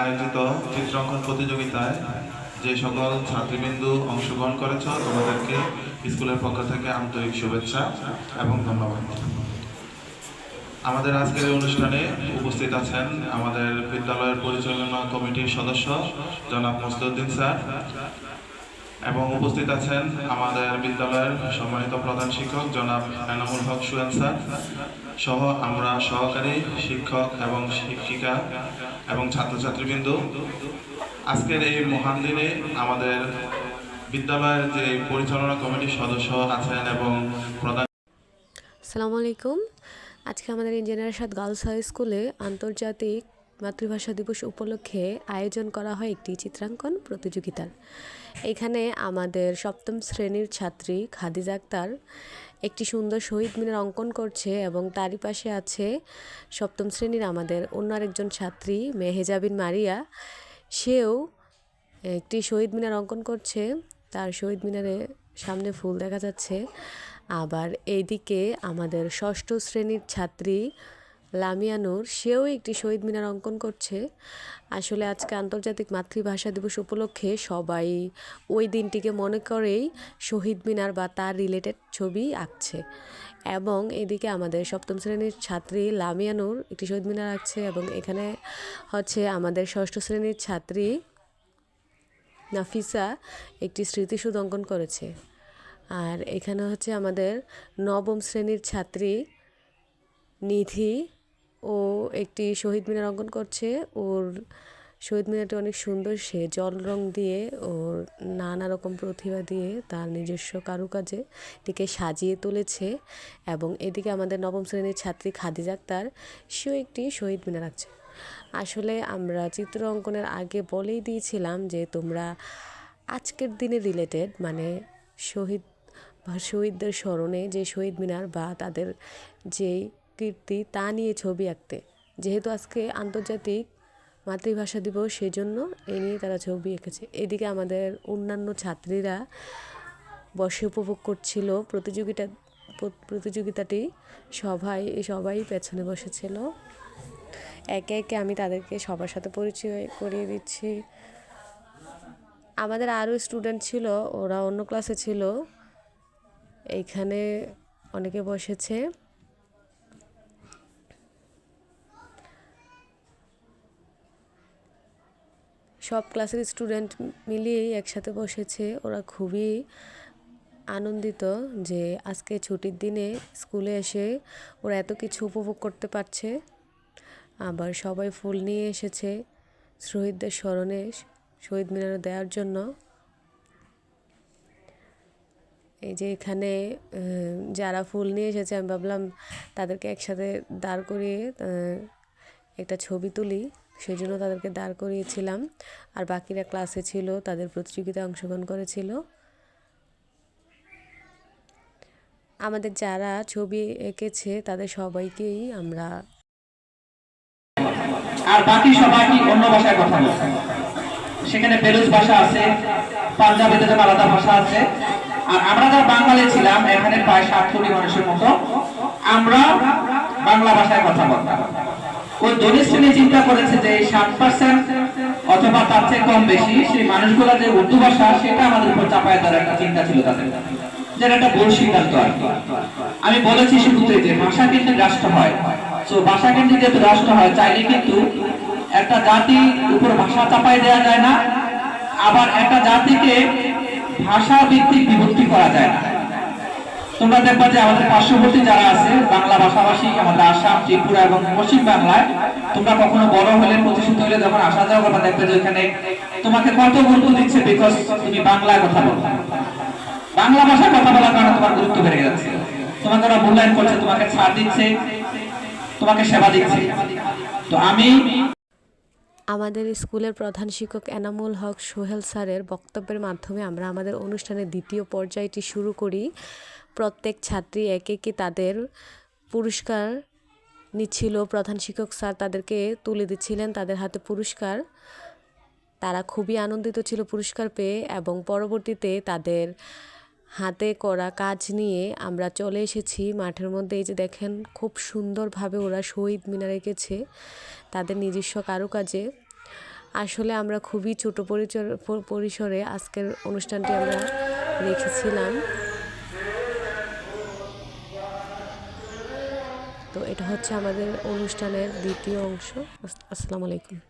আয়োজিত চিত্রাঙ্কন প্রতিযোগিতায় যে সকল ছাত্রীবিন্দু অংশগ্রহণ করেছ, তোমাদেরকে স্কুলের পক্ষ থেকে আন্তরিক শুভেচ্ছা এবং ধন্যবাদ। আমাদের আজকের অনুষ্ঠানে উপস্থিত আছেন আমাদের বিদ্যালয়ের পরিচালনা কমিটির সদস্য জনাব মুস্তুদ্দিন স্যার এবং উপস্থিত আছেন আমাদের বিদ্যালয়ের সম্মানিত প্রধান শিক্ষক জনাব এনামুল হক সুয়েন স্যার, সহ আমরা সহকারী শিক্ষক এবং শিক্ষিকা এবং ছাত্রছাত্রীবৃন্দ। আজকের এই মহান দিনে আমাদের বিদ্যালয়ের যে পরিচালনা কমিটির সদস্য আছেন এবং প্রধান আসসালামু আলাইকুম। আজকে আমাদের ইঞ্জিনিয়ার সাথ গার্লস হাই স্কুলে আন্তর্জাতিক মাতৃভাষা দিবস উপলক্ষে আয়োজন করা হয় একটি চিত্রাঙ্কন প্রতিযোগিতার। এখানে আমাদের সপ্তম শ্রেণির ছাত্রী খাদিজা আক্তার একটি সুন্দর শহীদ মিনার অঙ্কন করছে এবং তারই পাশে আছে সপ্তম শ্রেণির আমাদের অন্য আরেকজন ছাত্রী মেহেজাবিন মারিয়া। সেও একটি শহীদ মিনার অঙ্কন করছে। তার শহীদ মিনারে সামনে ফুল দেখা যাচ্ছে। আবার এইদিকে আমাদের ষষ্ঠ শ্রেণির ছাত্রী লামিয়ানুর, সেও একটি শহীদ মিনার অঙ্কন করছে। আসলে আজকে আন্তর্জাতিক মাতৃভাষা দিবস উপলক্ষে সবাই ওই দিনটিকে মনে করেই শহীদ মিনার বা তার রিলেটেড ছবি আঁকছে। এবং এদিকে আমাদের সপ্তম শ্রেণির ছাত্রী লামিয়ানুর একটি শহীদ মিনার আঁকছে এবং এখানে হচ্ছে আমাদের ষষ্ঠ শ্রেণির ছাত্রী নাফিসা একটি স্মৃতিসৌধ অঙ্কন করেছে। আর এখানে হচ্ছে আমাদের নবম শ্রেণির ছাত্রী নিধি ও একটি শহীদ মিনার অঙ্কন করছে। ওর শহীদ মিনারটি অনেক সুন্দর, সে জল রং দিয়ে ওর নানা রকম প্রতিভা দিয়ে তার নিজস্ব কারুকাজে এটিকে সাজিয়ে তুলেছে এবং এদিকে আমাদের নবম শ্রেণির ছাত্রী খাদিজা আক্তার, সেও একটি শহীদ মিনার আঁকছে। আসলে আমরা চিত্র অঙ্কনের আগে বলেই দিয়েছিলাম যে তোমরা আজকের দিনে রিলেটেড মানে শহীদ বা শহীদদের স্মরণে যে শহীদ মিনার বা তাদের যে কীর্তি তা নিয়ে ছবি আঁকতে। যেহেতু আজকে আন্তর্জাতিক মাতৃভাষা দিবস, সেজন্য এ নিয়ে তারা ছবি এঁকেছে। এদিকে আমাদের অন্যান্য ছাত্রীরা বসে উপভোগ করছিল প্রতিযোগিতা, প্রতিযোগিতাটি। সবাই সবাই পেছনে বসেছিল। একে একে আমি তাদেরকে সবার সাথে পরিচয় করিয়ে দিচ্ছি। আমাদের আরও স্টুডেন্ট ছিল, ওরা অন্য ক্লাসে ছিল। এইখানে অনেকে বসেছে। সব ক্লাসের স্টুডেন্ট মিলিয়েই একসাথে বসেছে। ওরা খুবই আনন্দিত যে আজকে ছুটির দিনে স্কুলে এসে ওরা এত কিছু উপভোগ করতে পারছে। আবার সবাই ফুল নিয়ে এসেছে শহীদদের স্মরণে, শহীদ মিনারে দেওয়ার জন্য। এই যে এখানে যারা ফুল নিয়ে এসেছে, আমি ভাবলাম তাদেরকে একসাথে দাঁড় করিয়ে একটা ছবি তুলি। সেই জন্য তাদেরকে দাঁড় করিয়েছিলাম। আর বাকিরা ক্লাসে ছিল, তাদের প্রতিযোগিতায় অংশগ্রহণ করেছিল। আমাদের যারা ছবি এঁকেছে, তাদের সবাইকেই আমরা আর বাকি সবাই অন্য ভাষায় কথা বলে? সেখানে বেলুচ ভাষা আছে, পাঞ্জাবিতে যেন আলাদা ভাষা আছে। আর আমরা যারা বাঙালি ছিলাম, এখানে প্রায় সাত কোটি মানুষের মতো, আমরা বাংলা ভাষায় কথা বলতাম। চিন্তা করেছে যে সাত পার্সেন্ট অথবা তার চেয়ে কম বেশি সেই মানুষগুলো যে উর্দু ভাষা, সেটা আমাদের উপর চাপায় দেওয়ার একটা চিন্তা ছিল তাদের। যেটা একটা ভুল সিদ্ধান্ত আর। আমি বলেছি শুরুতেই যে ভাষা কেন্দ্রিক রাষ্ট্র হয়। তো ভাষা কেন্দ্রিক যেহেতু রাষ্ট্র হয়, চাইলে কিন্তু একটা জাতির উপর ভাষা চাপাই দেওয়া যায় না, আবার একটা জাতিকে ভাষা ভিত্তিক বিভক্তি করা যায় না। তোমরা দেখবা যে আমাদের পার্শ্ববর্তী যারা আছে, বাংলা ভাষাভাষী, আমাদের আসাম, ত্রিপুরা এবং পশ্চিম বাংলায়, তোমরা কখনো বড় হলে, প্রতিষ্ঠিত হলে যখন আসা যাওয়া করবা দেখবে যে ওখানে তোমাকে কত গুরুত্ব দিচ্ছে বিকজ তুমি বাংলায় কথা বলো। বাংলা ভাষায় কথা বলার কারণে তোমার গুরুত্ব বেড়ে যাচ্ছে। তোমাকে ওরা মূল্যায়ন করছে, তোমাকে ছাড় দিচ্ছে, তোমাকে সেবা দিচ্ছে। তো আমি আমাদের স্কুলের প্রধান শিক্ষক এনামুল হক সোহেল স্যারের বক্তব্যের মাধ্যমে আমরা আমাদের অনুষ্ঠানের দ্বিতীয় পর্যায়টি শুরু করি। প্রত্যেক ছাত্রী একে একে তাদের পুরস্কার নিচ্ছিল। প্রধান শিক্ষক স্যার তাদেরকে তুলে দিচ্ছিলেন, তাদের হাতে পুরস্কার। তারা খুবই আনন্দিত ছিল পুরস্কার পেয়ে এবং পরবর্তীতে তাদের হাতে করা কাজ নিয়ে আমরা চলে এসেছি। মাঠের মধ্যে এই যে দেখেন, খুব সুন্দরভাবে ওরা শহীদ মিনার এঁকেছে তাদের নিজস্ব কারুকাজে। আসলে আমরা খুবই ছোট পরিচর পরিসরে আজকের অনুষ্ঠানটি আমরা রেখেছিলাম। তো এটা হচ্ছে আমাদের অনুষ্ঠানের দ্বিতীয় অংশ। আস- আসসালামু আলাইকুম।